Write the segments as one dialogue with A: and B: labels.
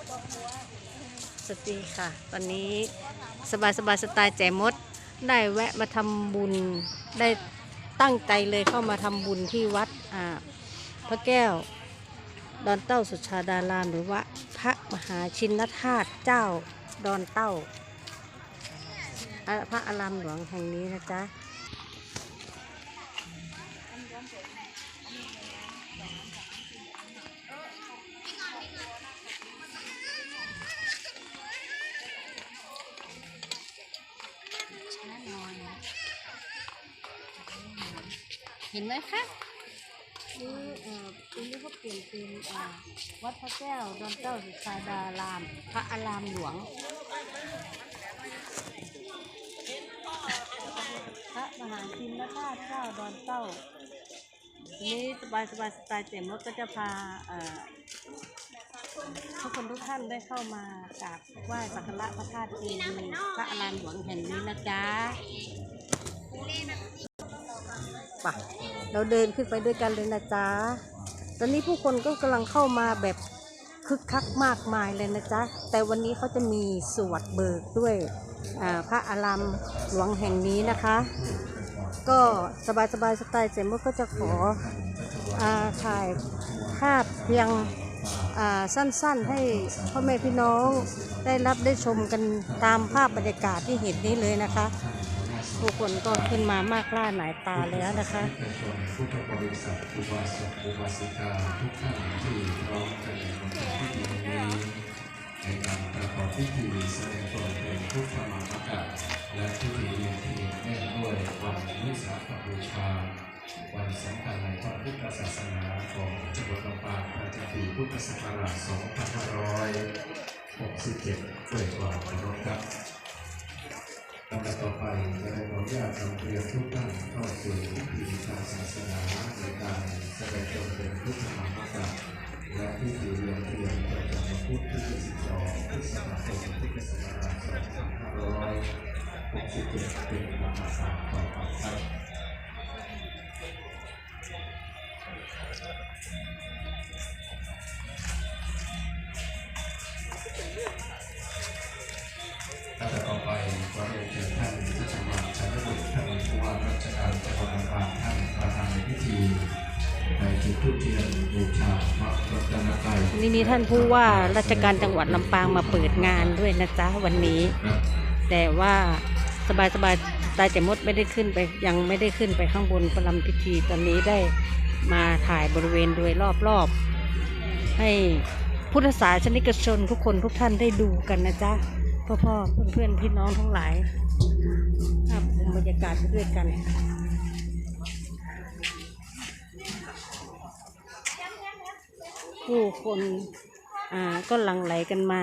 A: สวัสดีค่ะ ตอนนี้สบายสบายสไตล์แจมด ได้แวะมาทำบุญ ได้ตั้งใจเลยเข้ามาทำบุญที่วัดอ่าพระแก้ว ดอนเต้าสุชาดารามหรือว่าพระมหาชินธาตุเจ้าดอนเต้า พระอารามหลวงแห่งนี้นะจ๊ะ เห็นไหมคะนี่เอ่อตรงนี้เขาเปลี่ยนเป็นเอ่อวัดพระแก้วดอนเต้าสุชาดาราม พระอารามหลวง พระมหาชินธาตุเจ้าดอนเต้าทีนี้สบายสบายสไตล์เต็มรถก็จะพาเอ่อทุกคนทุกท่านได้เข้ามากราบไหว้สักการะพระธาตุเจดีย์พระอารามหลวงแห่งนี้นะจ๊ะ ปะเราเดินขึ้นไปด้วยกันเลยนะจ๊ะ ตอนนี้ผู้คนก็กำลังเข้ามาแบบคึกคักมากมายเลยนะจ๊ะ แต่วันนี้เขาจะมีสวดเบิกด้วยอ่าพระอารามหลวงแห่งนี้นะคะ ก็สบายสบายๆสไตล์เจมส์ก็จะขออาถ่ายภาพเพียงอ่าสั้นๆ ให้พ่อแม่พี่น้องได้รับได้ชมกันตามภาพบรรยากาศที่เห็นนี้เลยนะคะ ผู้คนก็ขึ้นมามากล่าหลายตาแล้วนะคะ
B: พุทธบริษัทอุบาสกอุบาสิกาทุกท่านที่ร้องกันในวันพิธีนี้ในการประกอบพิธีแสดงตนเป็นพุทธมามกะและพิธีเรียนที่แน่ด้วยวันวิสาขบูชา วันสำคัญในพระพุทธศาสนาของจังหวัดลำปางประจำปีพุทธศักราช 2567ด้วยความเคารพครับ ลำดับต่อไปจะได้ขออนุญาตนำเรียนทุกท่านเข้าสู่พิธีทางศาสนาในการแสดงตนเป็นพุทธมามกะและพิธีเรียนเรียนประจำพุทธที่22พฤษภาคมพุทธศักราช2567เป็นลำดับต่อไปครับ นี่มีท่านผู้ว่าราชการจังหวัดลำปาง
A: มาเปิดงานด้วยนะจ๊ะวันนี้ แต่ว่าสบายสบายตายแต่มดไม่ได้ขึ้นไปยังไม่ได้ขึ้นไปข้างบนประลำพิธีตอนนี้ได้มาถ่ายบริเวณโดยรอบๆ ให้พุทธศาสนิกชนทุกคนทุกท่านได้ดูกันนะจ๊ะพ่อพ่อๆเพื่อนๆพี่น้องทั้งหลายภาพบรรยากาศไปด้วยกัน ผู้คนอ่าก็หลั่งไหลกันมา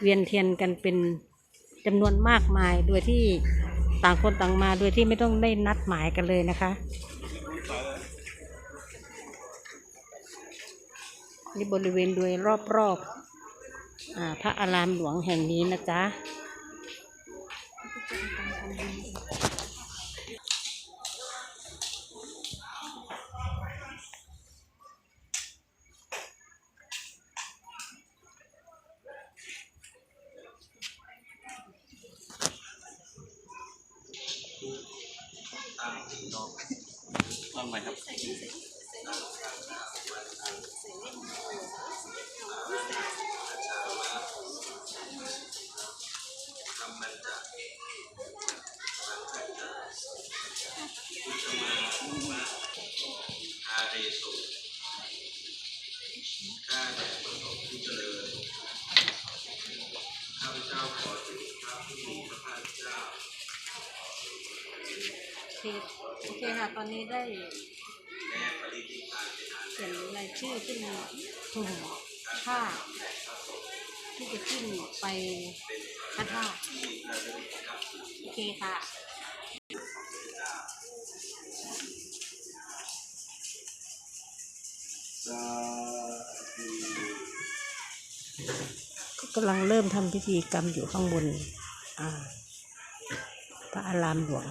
A: เวียนเทียนกันเป็นจำนวนมากมายโดยที่ต่างคนต่างมาโดยที่ไม่ต้องได้นัดหมายกันเลยนะคะนี่บริเวณโดยรอบๆพระอารามหลวงแห่งนี้นะจ๊ะ
C: ต้องไหมครับ
D: อาเรสุข้าแต่พระสงฆ์ผู้เจริญข้าพเจ้าขอถึงพระผู้มีพระภาคเจ้า
A: โอเคค่ะ ตอนนี้ได้
D: เป็นอัน
A: เขียนรายชื่อขึ้นถุงผ้าที่จะขึ้นไปพระธาตุโอเคค่ะก็กำลังเริ่มทำพิธีกรรมอยู่ข้างบน อ่า พระอารามหลวง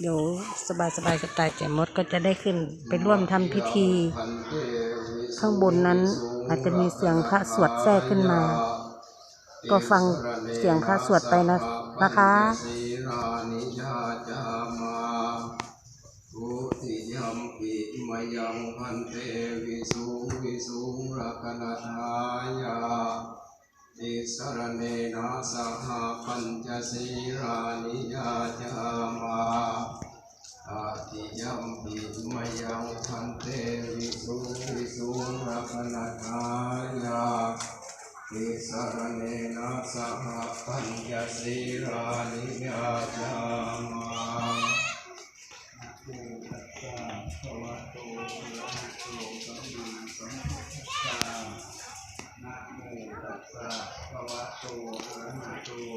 A: เดี๋ยวสบายสบายๆสไตล์แจ่มดก็จะได้ขึ้นไปร่วมทำพิธี ข้างบนนั้นอาจจะมีเสียงพระสวดแทรกขึ้นมา ก็ฟังเสียงพระสวดไปนะนะคะ
B: มาทุติยมปิมยังพันเตวิสุวิสุรกนัทายา อิสรเนนะสหปัญจสีรานิยาจามาอาติยมปิมยังพันเตวิสุงวิสุงรักนัทายาอิสรเนนะสหปัญญสีรานิยาจามา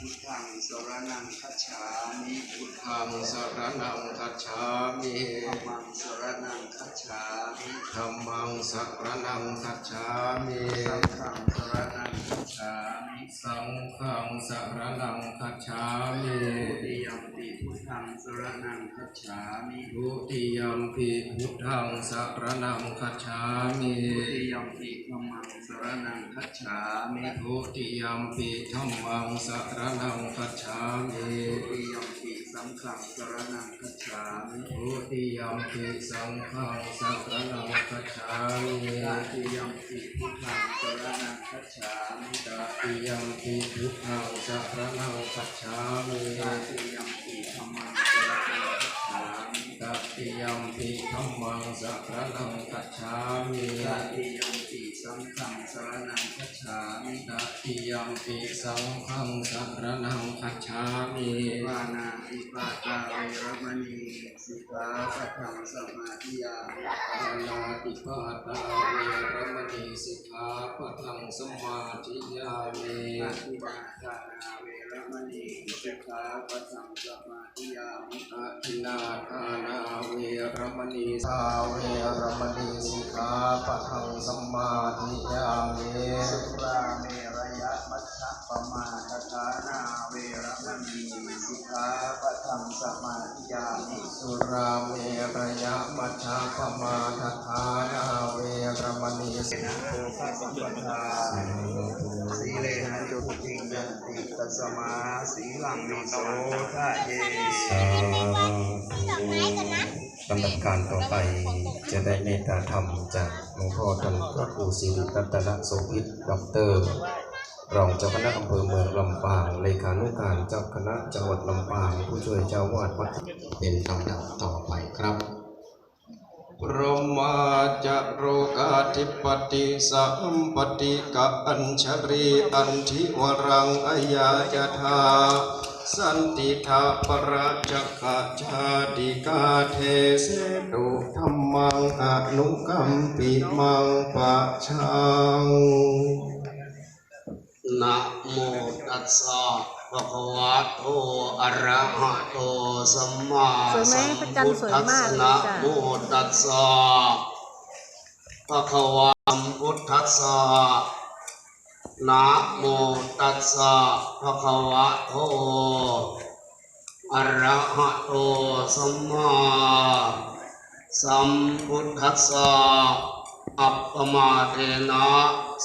B: พุทธังสรณังคัจฉามิพุทธังสรณังคัจฉามิธัมมังสรณังคัจฉามิธัมมังสรณังคัจฉามิสังฆังสรณังคัจฉามิสังฆังสรณังคัจฉามิทุติยมปิพุทธังสรณังคัจฉามิทุติยมปิพุทธังสรณังคัจฉามิทุติยมปิธัมมังสรณังคัจฉามิทุติยมปิธัมมังสรนังคัจฉามิโอติยมปิสังฆังสรนังคัจฉามิโอติยมปิสังฆังสรนังคัจฉามิตติยมปิพุทธังสรนังคัจฉามิตติยมปิพุทธังสรนังคัจฉามิตติยมปิธรรมังสรนังคัจฉามิ ตติยมปิธัมมังสรณังคัจฉามิตติยมปิสังฆังสรณังคัจฉามิตติยมปิสังฆังสรณังคัจฉามิวานาอิปาตาเวรมณีสิกขาปะทังสมาธิยามิปานาติปาตาเวรมณีสิกขาปะทังสมาธิยามิอธิบาตานาเว รมณีสิกขาปะทังสมาธิยามิอธินาทานาเวรมณีสาเวรมณีสิกขาปะทังสมาธิยามิสุราเมรยะมัชฌะปมาทฐานาเวรมณีสิกขาปะทังสมาธิยามิสุราเมรยะมัชฌะปมาทฐานาเวรมณีสิกขาโตภะสัมปทา สีเลนะจุติยันติตัสมาสีลังวิโสทะเย
E: สาลำดับการต่อไปจะได้เมตตาธรรมจากหลวงพ่อท่านพระครูสิริรัตนโสภิตด็อกเตอร์รองเจ้าคณะอำเภอเมืองลำปาง เลขานุการเจ้าคณะจังหวัดลำปาง ผู้ช่วยเจ้าวาดวัด
B: เป็นลำดับต่อไปครับ พรหมาจะโรกาธิปติสัมปติกะอัญชรีอันทิวรังอายาจทาสันติทาปราจักขชาติกาเทเสดุธรรมังอนุกัมปิมังปะชัง
F: นะโมตัสสะ ภะคะวะโตอะระหะโตสัมมา
A: สวยไหม
F: สัม
A: พระจันท
F: พุ
A: ร์
F: ท
A: สวย
F: ธัส
A: มาก
F: สะ
A: เลย
F: นะ
A: จ้ะ
F: โมตัสสะภะคะวะสัมพุทธัสสะนะโมตัสสะภะคะวะโตอะระหะโตสัมมาสัมพุทธัสสะอัปปมาเทนะ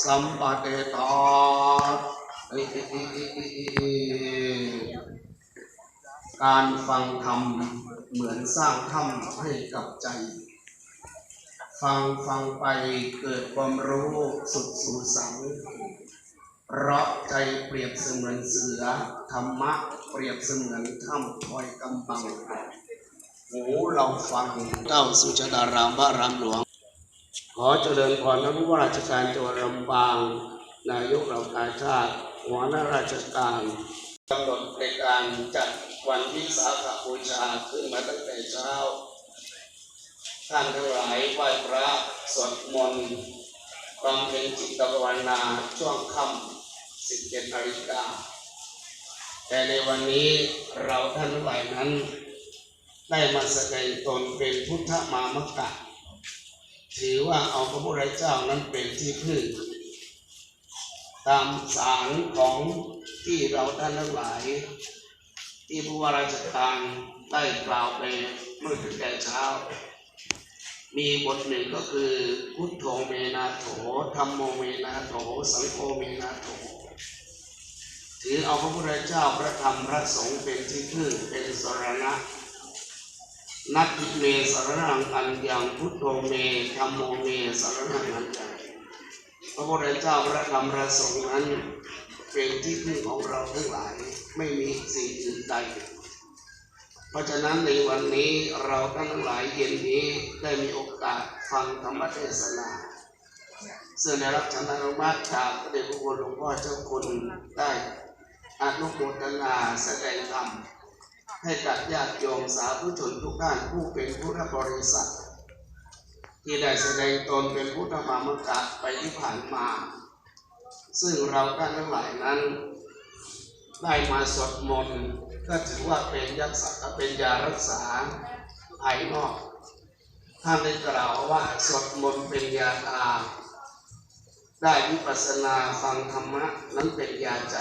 F: สัมปะเทตา การฟังธรรมเหมือนสร้างถ้ำให้กับใจ ฟังฟังไปเกิดความรู้สุดสูสังเพราะใจเปรียบเสมือนเสือ ธรรมะเปรียบเสมือนถ้ำคอยกำบังหูเราฟังเจ้าสุชาดารามพระรามหลวง ขอเจริญพรท่านผู้ว่าราชการจังหวัดลำปาง นายกเหล่ากาชาติ หัวหน้าราชการกำหนดในการจัดวันวิสาขบูชาขึ้นมาตั้งแต่เช้า ท่านทั้งหลายไหว้พระสวดมนต์บำเพ็ญจิตภาวนาช่วงค่ำสิบเจ็ดนาฬิกาแต่ในวันนี้เราท่านทั้งหลายนั้น ได้มาแสดงตนเป็นพุทธมามกะ ถือว่าเอาพระพุทธเจ้านั้นเป็นที่พึ่ง ตามสารของที่เราท่านทั้งหลาย ที่ผู้ว่าราชการได้กล่าวไปเมื่อแต่เช้า มีบทหนึ่งก็คือพุทโธเมนาโถธรรมโมเมนาโถสังโฆเมนาโถถือเอาพระพุทธเจ้าพระธรรมพระสงฆ์เป็นที่พึ่งเป็นสรณะนัตถิเมสรนังอันยังพุทโธเมธรรมโมเมสรนังอันยัง ระพุทธเจ้าพระธรรมพระสงฆ์นั้น เป็นที่พึ่งของเราทั้งหลายไม่มีสิ่งอื่นใด เพราะฉะนั้นในวันนี้เราทั้งหลายเย็นนี้ได้มีโอกาสฟังธรรมเทศนาซึ่งได้รับชันอนุมัติจากพระเดชพระคุณหลวงพ่อเจ้าคุณได้อานุโมทนาแสดงธรรมให้กับญาติโยมสาธุชนทุกท่านผู้เป็นพุทธบริษัท ที่ได้แสดงตนเป็นพุทธมามกะไปที่ผ่านมา ซึ่งเราท่านทั้งหลายนั้น ได้มาสวดมนต์ก็ถือว่าเป็นยักษะเป็นยารักษาภายนอกท่านได้กล่าวว่าสวดมนต์เป็นยาตา ได้วิปัสสนาฟังธรรมะนั้นเป็นยาใจ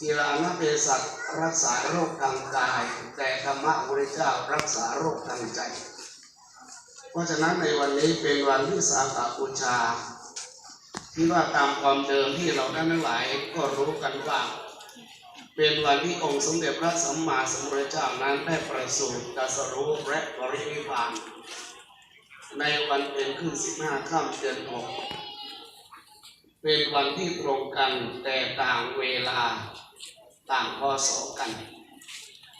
F: กีฬานาเภสัชรักษาโรคทางกาย แต่ธรรมะพระเจ้ารักษาโรคทางใจ เพราะฉะนั้นในวันนี้เป็นวันที่สาขาบูชาที่ว่าตามความเดิมที่เราได้ทั้งหลายก็รู้กันว่า เป็นวันที่องค์สมเด็จพระสัมมาสัมพุทธเจ้านั้นได้ประสูติตรัสรู้และบรินิพพาน ในวันเป็นขึ้นสิบห้าค่ำเดือนหกเป็นวันที่ตรงกันแต่ต่างเวลาต่างพศกัน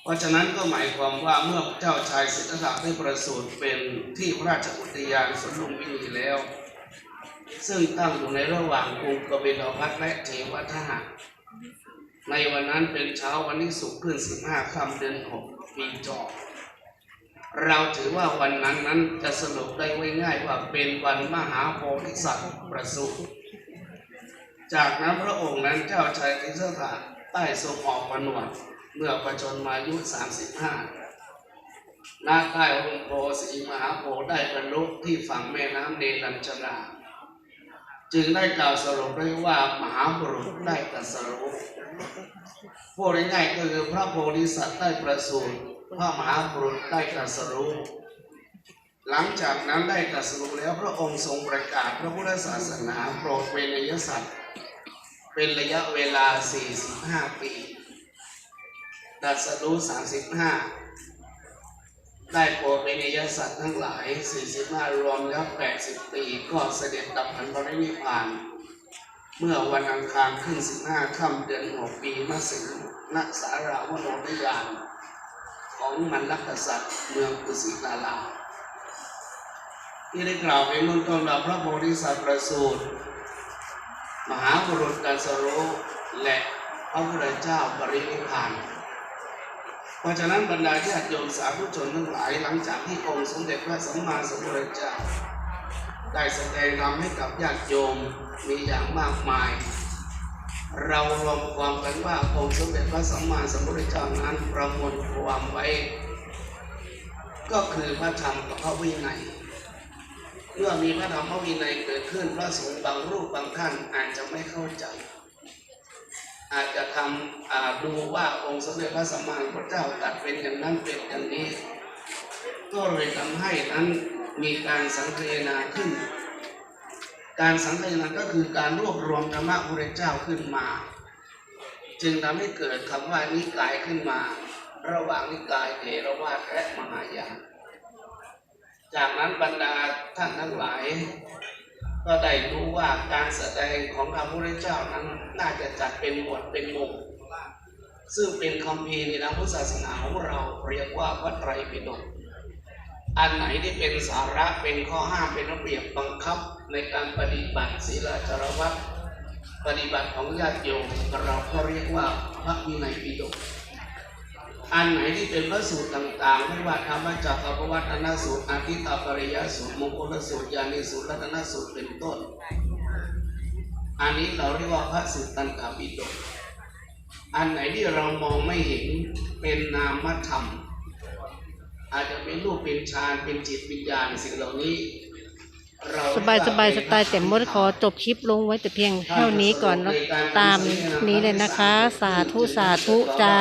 F: เพราะฉะนั้นก็หมายความว่าเมื่อเจ้าชายสิทธัตถะได้ประสูติเป็นที่พระราชอุทยานสวนลุมพินีแล้ว ซึ่งตั้งอยู่ในระหว่างกรุงกบิลพัทและเทวทหารในวันนั้นเป็นเช้าวันที่สุกขึ้นสิบห้าค่ำเดือนหกปีจอเราถือว่าวันนั้นนั้นจะสรุปได้ไวง่ายว่าเป็นวันมหาโพธิสัตว์ประสูติจากนั้นพระองค์นั้นเจ้าชายสิทธัตถะได้ทรงออกประนวด เมื่อประชนมายุสามสิบห้าณใต้องค์โพสีมหาโพได้บรรลุที่ฝั่งแม่น้ำเนรัญชราจึงได้กล่าวสรุปได้ว่ามหาบุรุษได้ตรัสรู้พูดง่ายๆก็คือพระโพธิสัตว์ได้ประสูติพระมหาบุรุษได้ตรัสรู้หลังจากนั้นได้ตรัสรู้แล้วพระองค์ทรงประกาศพระพุทธศาสนาโปรดเวนยสัตว์เป็นระยะเวลา 45 ปี ตรัสรู้35ได้โปรเป็นยสัตว์ทั้งหลาย 45 รวมแล้ว80 ปี ก็เสด็จดับพันบรินิพพาน เมื่อวันอังคารขึ้น 15 ค่ำเดือน6ปีมะสิงณสาราวโนทยาน ของมันลักษัตริย์เมืองกุสินาราที่ได้กล่าวไปเมื่อต้นว่าพระโพธิสัตว์ประสูติมหาบุรุษกัสโรและพระพุทธเจ้าปรินิพพาน เพราะฉะนั้นบรรดาญาติโยมสาธุชนทั้งหลายหลังจากที่องค์สมเด็จพระสัมมาสัมพุทธเจ้าได้แสดงธรรมให้กับญาติโยมมีอย่างมากมาย เรารวมความกันว่าองค์สมเด็จพระสัมมาสัมพุทธเจ้านั้นประมวลความไว้ ก็คือพระธรรมกับพระวินัยเมื่อมีพระธรรมพระวินัยเกิดขึ้นพระสงฆ์บางรูปบางท่านอาจจะไม่เข้าใจ อาจจะทำดูว่าองค์สมเด็จพระสัมมาสัมพุทธเจ้าตัดเป็นอย่างนั้นเป็นอย่างนี้ ก็เลยทำให้นั้นมีการสังเกตนาขึ้น การสังเกตนาก็คือการรวบรวมธรรมะพระเจ้าขึ้นมา จึงทำให้เกิดคำว่านิกายขึ้นมา ระหว่างนิกายเถรวาทและมหายานจากนั้นบรรดาท่านทั้งหลาย ก็ได้รู้ว่าการแสดงของพระพุทธเจ้านั้นน่าจะจัดเป็นหมวดเป็นหมู่ซึ่งเป็นคำพีในทางพุทธศาสนาของเราเรียกว่าพรไตรปิฎกอันไหนที่เป็นสาระเป็นข้อห้ามเป็นระเบียบบังคับในการปฏิบัติศีลจารวัตปฏิบัติของญาติโยมเราก็เรียกว่าพระวินัยปิฎก อันไหนที่เป็นพระสูตรต่างๆ ไม่ว่าธรรมจักรกับวัฒนสูตรอาทิตตปริยสูตรมงคลสูตรยานิสูตรรัตนสูตรเป็นต้น อันนี้เราเรียกว่าพระสูตรตันตปิฎกอันไหนที่เรามองไม่เห็นเป็นนามธรรม อาจจะเป็นรูปเป็นฌานเป็นจิตวิญญาณสิ่งเหล่านี้
A: สบายสบายสไตล์แต่มดขอจบคลิปลงไว้แต่เพียงเท่านี้ก่อนตามนี้เลยนะคะ สาธุ สาธุ จ้า